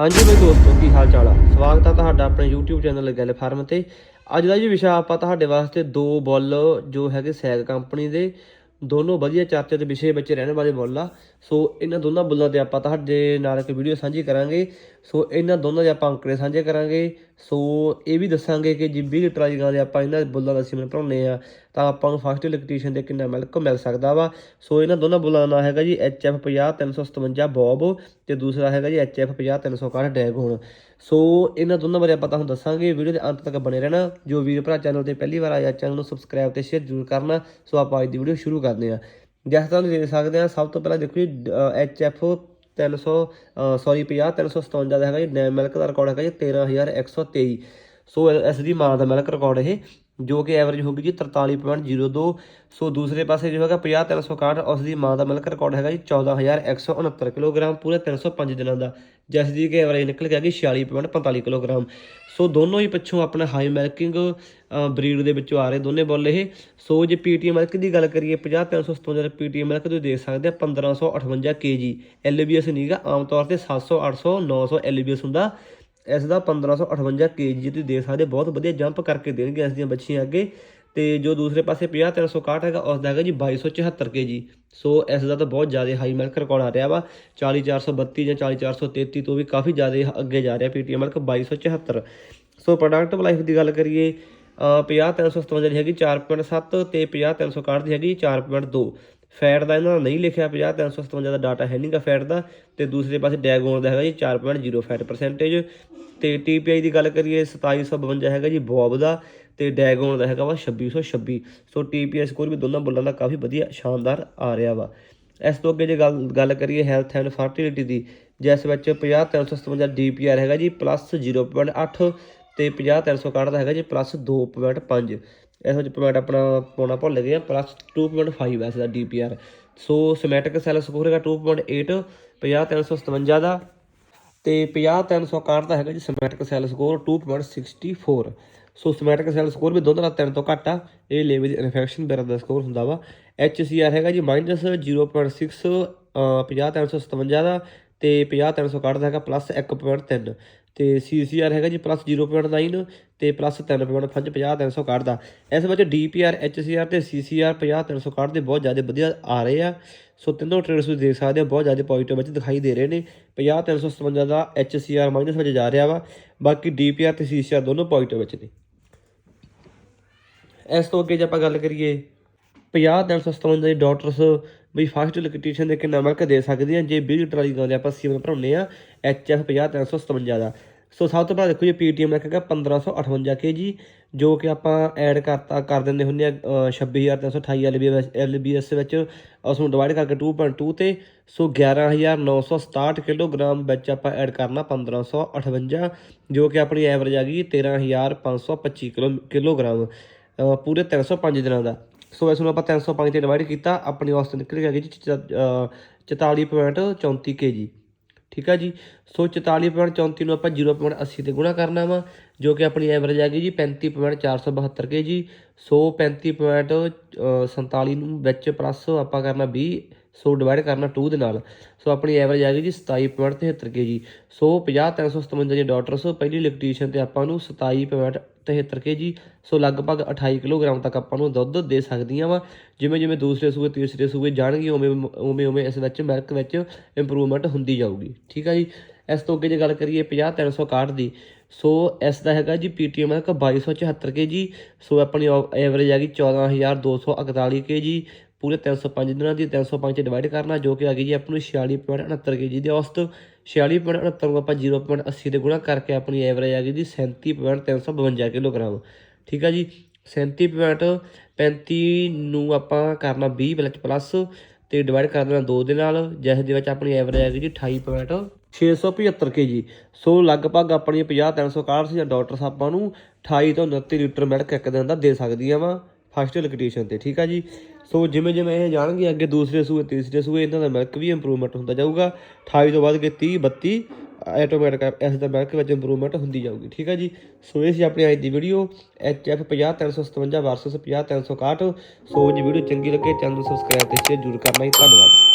ਹਾਂਜੀ ਬਈ ਦੋਸਤੋ, ਕੀ ਹਾਲ ਚਾਲ ਆ? ਸਵਾਗਤ ਆ ਤੁਹਾਡਾ ਆਪਣੇ YouTube ਚੈਨਲ ਗੱਲ ਫਾਰਮ ਤੇ। ਅੱਜ ਦਾ ਜੀ ਵਿਸ਼ਾ ਆਪਾਂ ਤੁਹਾਡੇ ਵਾਸਤੇ ਦੋ ਬੁੱਲ, ਜੋ ਹੈਗੇ ਸੈਗ ਕੰਪਨੀ ਦੇ, ਦੋਨੋਂ ਵਧੀਆ ਚਰਚੇ ਦੇ ਵਿਸ਼ੇ ਵਿੱਚ ਰਹਿਣ ਵਾਲੇ ਬੁੱਲ ਆ। ਸੋ ਇਹਨਾਂ ਦੋਨਾਂ ਬੁੱਲਾਂ ਤੇ ਆਪਾਂ ਤੁਹਾਡੇ ਨਾਲ ਇੱਕ ਵੀਡੀਓ ਸਾਂਝੀ ਕਰਾਂਗੇ। ਸੋ ਇਹਨਾਂ ਦੋਨਾਂ ਦੇ ਆਪਾਂ ਅੰਕੜੇ ਸਾਂਝੇ ਕਰਾਂਗੇ। ਸੋ ਇਹ ਵੀ ਦੱਸਾਂਗੇ ਕਿ ਜੇ 20 ਲੀਟਰ ਦੀ ਗਾਂ ਦੇ ਆਪਾਂ ਇਹਨਾਂ ਬੁੱਲਾਂ ਦਾ ਸੀਮਨ ਭਰਾਉਂਦੇ ਆ, ਤਾਂ ਆਪਾਂ ਨੂੰ ਫਸਟ ਇਲੈਕਟ੍ਰੀਸ਼ੀਅਨ ਦੇ ਕਿੰਨਾ ਮਿਲਕ ਮਿਲ ਸਕਦਾ ਵਾ। ਸੋ ਇਹਨਾਂ ਦੋਨਾਂ ਬੁੱਲਾਂ ਦਾ ਨਾਮ ਹੈਗਾ ਜੀ HF 50357 ਬੌਬ ਤੇ ਦੂਸਰਾ ਹੈਗਾ ਜੀ HF 50361 ਡੈਗਨ ਸੋ ਇਹਨਾਂ ਦੋਨਾਂ ਬਾਰੇ ਆਪਾਂ ਤੁਹਾਨੂੰ ਦੱਸਾਂਗੇ, ਵੀਡੀਓ ਦੇ ਅੰਤ ਤੱਕ ਬਣੇ ਰਹਿਣਾ। ਜੋ ਵੀਰ ਭਰਾ ਚੈਨਲ ਤੇ ਪਹਿਲੀ ਵਾਰ ਆਇਆ, ਚੈਨਲ ਨੂੰ ਸਬਸਕ੍ਰਾਈਬ ਤੇ ਸ਼ੇਅਰ ਜ਼ਰੂਰ ਕਰਨਾ। ਸੋ ਆਪਾਂ ਅੱਜ ਦੀ ਵੀਡੀਓ ਸ਼ੁਰੂ ਕਰਦੇ ਹਾਂ। ਜਿਸ ਤਰ੍ਹਾਂ ਤੁਸੀਂ ਦੇਖ ਸਕਦੇ ਆ ਸਭ ਤੋਂ ਪਹਿਲਾਂ ਦੇਖੋ ਜੀ HF 300 ਸੌਰੀ 50 357 ਦਾ ਹੈਗਾ ਜੀ, ਨੈ ਮਿਲਕ ਦਾ ਰਿਕਾਰਡ ਹੈਗਾ ਜੀ 13123 ਸੋ ਇਸ ਦੀ ਮਾਂ ਦਾ ਮਿਲਕ ਰਿਕਾਰਡ ਇਹ ਜੋ ਕਿ ਐਵਰੇਜ ਹੋਗੀ ਜੀ 43.02 ਸੋ ਦੂਸਰੇ ਪਾਸੇ ਜੋ ਹੈਗਾ 50 361 ਉਸ ਦੀ ਮਾਂ ਦਾ ਮਿਲਕ ਰਿਕਾਰਡ ਹੈਗਾ ਜੀ 14169 ਕਿਲੋਗ੍ਰਾਮ ਪੂਰੇ 305 ਦਿਨਾਂ ਦਾ, ਜਿਸ ਦੀ ਕਿ ਐਵਰੇਜ ਨਿਕਲ ਕੇ ਆ ਗਈ 46.45 ਕਿਲੋਗ੍ਰਾਮ। ਸੋ ਦੋਨੋਂ ਹੀ ਪਿੱਛੋਂ ਆਪਣਾ ਹਾਈ ਮਿਲਕਿੰਗ ਬਰੀਡ ਦੇ ਵਿੱਚੋਂ ਆ ਰਹੇ ਦੋਨੇ ਬੁੱਲ ਇਹ। ਸੋ ਜੇ ਪੀਟੀਐਮ ਮਿਲਕ ਦੀ ਗੱਲ ਕਰੀਏ 50 357 ਦਾ ਪੀਟੀਐਮ ਮਿਲਕ ਤੁਸੀਂ ਦੇਖ ਸਕਦੇ ਆ 1558 ਕੇਜੀ ਐਲਬੀਐਸ ਨਹੀਂਗਾ ਆਮ ਤੌਰ ਤੇ 700 800 900 ਐਲਬੀਐਸ ਹੁੰਦਾ। ਇਸ ਦਾ 1558 ਕੇਜੀ ਤੁਸੀਂ ਦੇ ਸਕਦੇ ਬਹੁਤ ਵਧੀਆ ਜੰਪ ਕਰਕੇ ਦੇਣਗੇ ਇਸ ਦੀਆਂ ਬੱਚੀਆਂ ਅੱਗੇ। ਤੇ ਜੋ ਦੂਸਰੇ ਪਾਸੇ 50 361 ਹੈਗਾ ਉਸ ਦਾ ਹੈਗਾ ਜੀ 2274 ਕੇਜੀ। ਸੋ ਇਸ ਦਾ ਤਾਂ ਬਹੁਤ ਜ਼ਿਆਦਾ ਹਾਈ ਮਿਲਕ ਰਿਕਾਰਡ ਆ ਰਿਹਾ ਵਾ 40432 ਜਾਂ 40433 ਤੋਂ ਵੀ ਕਾਫੀ ਜ਼ਿਆਦਾ ਅੱਗੇ ਜਾ ਰਿਹਾ PTM milk 2274 so product life ਦੀ ਗੱਲ ਕਰੀਏ ਅ, 50 357 ਦੀ ਹੈਗੀ 4.7 ਤੇ 50 361 ਦੀ ਹੈਗੀ 4.2 ਫੈਟ ਦਾ ਇਹਨਾਂ ਦਾ ਨਹੀਂ ਲਿਖਿਆ 50 357 ਦਾ ਡਾਟਾ ਹੈ ਨਹੀਂਗਾ ਫੈਟ ਦਾ, ਤੇ ਦੂਸਰੇ ਪਾਸੇ ਡੈਗੋਨ ਦਾ ਹੈਗਾ ਜੀ 4.0 ਫੈਟ ਪਰਸੈਂਟੇਜ ਤੇ ਟੀਪੀਆਈ ਦੀ ਗੱਲ ਕਰੀਏ 2752 ਹੈਗਾ ਜੀ ਬੌਬ ਦਾ, ਤੇ ਡੈਗੋਨ ਦਾ ਹੈਗਾ ਵਾ 2626 ਸੋ ਟੀਪੀਆਈ ਸਕੋਰ ਵੀ ਦੋਨਾਂ ਬੁੱਲਾਂ ਦਾ ਕਾਫੀ ਵਧੀਆ ਸ਼ਾਨਦਾਰ ਆ ਰਿਹਾ ਵਾ। ਇਸ ਤੋਂ ਅੱਗੇ ਜੇ ਗੱਲ ਗੱਲ ਕਰੀਏ ਹੈਲਥ ਐਂਡ ਫਰਟੀਲਿਟੀ ਦੀ, ਜਿਸ ਵਿੱਚ 50 357 ਡੀਪੀਆਰ ਹੈਗਾ ਜੀ ਪਲੱਸ 0.8 ਤੇ 50 361 ਦਾ ਹੈਗਾ ਜੀ ਪਲੱਸ 2.5 ਇਸ ਵਿੱਚ ਪੁਆਇੰਟ ਆਪਣਾ ਪਾਉਣਾ ਭੁੱਲ ਗਏ ਆ ਪਲੱਸ 2.5 ਐਸ ਦਾ DPR so somatic cell score ਹੈਗਾ 2.8 50 357 ਦਾ ਤੇ 50 361 ਦਾ ਹੈਗਾ ਜੀ somatic cell score 2.64 so somatic cell score ਵੀ ਦੋਨਾਂ ਦਾ 3 ਤੋਂ ਘੱਟ ਆ ਇਹ ਲੇਵੇ ਦੀ ਇਨਫੈਕਸ਼ਨ ਬੈਰ ਦਾ ਸਕੋਰ ਹੁੰਦਾ ਵਾ। HCR ਹੈਗਾ ਜੀ -0.6 ਅ, 50 357 ਦਾ ਤੇ 50 361 ਦਾ ਹੈਗਾ ਪਲੱਸ 1.3 ਤੇ CCR ਹੈਗਾ ਜੀ ਪਲੱਸ 0.9 ਤੇ ਪਲੱਸ 3.5 50 361 ਦਾ। ਇਸ ਵਿੱਚ DPR HCR ਤੇ CCR 50 361 ਦੇ ਬਹੁਤ ਜ਼ਿਆਦਾ ਵਧੀਆ ਆ ਰਹੇ ਆ। ਸੋ ਤਿੰਨੋਂ ਟ੍ਰੇਡਸ ਤੁਸੀਂ ਦੇਖ ਸਕਦੇ ਹੋ, ਬਹੁਤ ਜ਼ਿਆਦਾ ਪੋਜ਼ਿਟਿਵ ਵਿੱਚ ਦਿਖਾਈ ਦੇ ਰਹੇ ਨੇ। 50 357 ਦਾ HCR ਮਾਈਨਸ ਵਿੱਚ ਜਾ ਰਿਹਾ ਵਾ, ਬਾਕੀ DPR ਤੇ CCR ਦੋਨੋਂ ਪੋਜ਼ਿਟਿਵ ਵਿੱਚ ਨੇ। ਇਸ ਤੋਂ ਅੱਗੇ ਜੇ ਆਪਾਂ ਗੱਲ ਕਰੀਏ 50 357 ਦੇ ਡਾਕਟਰਸ ਵੀ ਫਸਟ ਇਲੈਕਟ੍ਰੀਸ਼ੀਅਨ ਦੇ ਕਿੰਨਾ ਮਿਲਕ ਦੇ ਸਕਦੇ ਆ ਜੇ 20 ਲੀਟਰ ਵਾਲੀ ਗਾਂ ਦੇ ਆਪਾਂ ਸੀਮਨ ਭਰਾਉਂਦੇ ਆ HF 50 357 ਦਾ। ਸੋ ਸਭ ਤੋਂ ਪਹਿਲਾਂ ਦੇਖੋ ਜੀ ਪੀਟੀਐਮ ਦਾ ਹੈਗਾ 1558 ਕੇਜੀ ਜੋ ਕਿ ਆਪਾਂ ਐਡ ਕਰਤਾ ਕਰ ਦਿੰਦੇ ਹੁੰਦੇ ਆ ਅ, 26328 ਐਲਬੀਐਸ ਐਲਬੀਐਸ ਵਿੱਚ ਉਸ ਨੂੰ ਡਿਵਾਈਡ ਕਰਕੇ 2.2 ਤੇ ਸੋ 11967 ਕਿਲੋਗ੍ਰਾਮ ਵਿੱਚ ਆਪਾਂ ਐਡ ਕਰਨਾ 1558 ਜੋ ਕਿ ਆਪਣੀ ਐਵਰੇਜ ਆ ਗਈ 13525 ਕਿਲੋ ਕਿਲੋਗ੍ਰਾਮ ਅ, ਪੂਰੇ 305 ਦਿਨਾਂ ਦਾ। ਸੋ ਇਸ ਨੂੰ ਆਪਾਂ 305 ਤੇ ਡਿਵਾਈਡ ਕੀਤਾ, ਆਪਣੀ ਔਸਤ ਨਿਕਲ ਕੇ ਆ ਗਈ ਜੀ 44.34 ਕੇਜੀ ਠੀਕ ਆ ਜੀ? ਸੋ 44.34 ਨੂੰ ਆਪਾਂ 0.80 ਤੇ ਗੁਣਾ ਕਰਨਾ ਵਾ, ਜੋ ਕਿ ਆਪਣੀ ਐਵਰੇਜ ਆ ਗਈ ਜੀ 35.472 ਕੇਜੀ ਸੋ 35.47 ਨੂੰ ਵਿੱਚ ਪਲੱਸ ਆਪਾਂ ਕਰਨਾ 20 ਸੋ ਡਿਵਾਈਡ ਕਰਨਾ 2 ਦੇ ਨਾਲ, ਸੋ ਆਪਣੀ ਐਵਰੇਜ ਆ ਗਈ ਜੀ 27.73 ਕੇਜੀ ਸੋ 50 357 ਦੇ ਡਾਕਟਰਸ ਪਹਿਲੀ ਇਲੈਕਟ੍ਰੀਸ਼ੀਅਨ ਤੇ ਆਪਾਂ ਨੂੰ 27.73 ਕੇਜੀ ਸੋ ਲਗਭਗ 28 ਕਿਲੋਗ੍ਰਾਮ ਤੱਕ ਆਪਾਂ ਨੂੰ ਦੁੱਧ ਦੇ ਸਕਦੀਆਂ ਵਾ। ਜਿਵੇਂ ਜਿਵੇਂ ਦੂਸਰੇ ਸੂਏ, ਤੀਸਰੇ ਸੂਏ ਜਾਣਗੇ, ਉਵੇਂ ਉਵੇਂ ਉਵੇਂ ਇਸ ਵਿੱਚ ਮਿਲਕ ਵਿੱਚ ਇੰਪਰੂਵਮੈਂਟ ਹੁੰਦੀ ਜਾਊਗੀ। ਠੀਕ ਆ ਜੀ? ਇਸ ਤੋਂ ਅੱਗੇ ਜੇ ਗੱਲ ਕਰੀਏ 50 361 ਦੀ, ਸੋ ਇਸ ਦਾ ਹੈਗਾ ਜੀ ਪੀਟੀਐਮ ਦਾ 2274 ਕੇਜੀ ਸੋ ਆਪਣੀ ਐਵਰੇਜ ਆ ਗਈ 14241 ਕੇਜੀ ਪੂਰੇ 305 ਦਿਨਾਂ ਦੀ 305 ਚ ਡਿਵਾਈਡ ਕਰਨਾ, ਜੋ ਕਿ ਆ ਗਈ ਜੀ ਆਪਾਂ ਨੂੰ 46.69 ਕੇਜੀ ਦੀ ਔਸਤ। 46.69 ਨੂੰ ਆਪਾਂ 0.80 ਦੇ ਗੁਣਾ ਕਰਕੇ ਆਪਣੀ ਐਵਰੇਜ ਆ ਗਈ ਜੀ 37.352 ਕਿਲੋਗ੍ਰਾਮ। ਠੀਕ ਆ ਜੀ? 37.35 ਨੂੰ ਆਪਾਂ ਕਰਨਾ 20 ਵਿੱਚ ਪਲੱਸ ਤੇ ਡਿਵਾਈਡ ਕਰ ਦੇਣਾ 2 ਦੇ ਨਾਲ ਜਿਸ ਦੇ ਵਿੱਚ ਆਪਣੀ ਐਵਰੇਜ ਆ ਗਈ ਜੀ 28.675 ਕੇਜੀ ਸੋ ਲਗਭਗ ਆਪਣੀ 50 361 ਜਾਂ ਡਾਕਟਰਸ ਸਾਹਿਬਾਂ ਨੂੰ 28 ਤੋਂ 29 ਲੀਟਰ ਮਿਲਕ ਇੱਕ ਦਿਨ ਦਾ ਦੇ ਸਕਦੀਆਂ ਵਾ। ਫਸਟ ਲੋਕੇਸ਼ਨ ਤੇ, ਠੀਕ ਆ ਜੀ? ਸੋ ਜਿਵੇਂ ਜਿਵੇਂ ਇਹ ਜਾਣਗੇ, ਅੱਗੇ ਦੂਸਰੇ ਸੂਏ, ਤੀਸਰੇ ਸੂਏ, ਇਹਨਾਂ ਦਾ ਮਿਲਕ ਵੀ ਇੰਪਰੂਵਮੈਂਟ ਹੁੰਦਾ ਜਾਊਗਾ। 28 ਤੋਂ ਵੱਧ ਕੇ 30 32 ਆਟੋਮੈਟਿਕ ਇਸ ਦਾ ਮਿਲਕ ਵਿੱਚ ਇੰਪਰੂਵਮੈਂਟ ਹੁੰਦੀ ਜਾਊਗੀ, ਠੀਕ ਹੈ ਜੀ? ਸੋ ਇਹ ਸੀ ਆਪਣੀ ਅੱਜ ਦੀ ਵੀਡੀਓ HF 50 357 ਵਰਸਸ 50 361 ਸੋ ਜੇ ਵੀਡੀਓ ਚੰਗੀ ਲੱਗੇ ਚੈਨਲ ਨੂੰ ਸਬਸਕ੍ਰਾਈਬ ਤੇ ਸ਼ੇਅਰ ਜ਼ਰੂਰ ਕਰਨਾ ਜੀ। ਧੰਨਵਾਦ।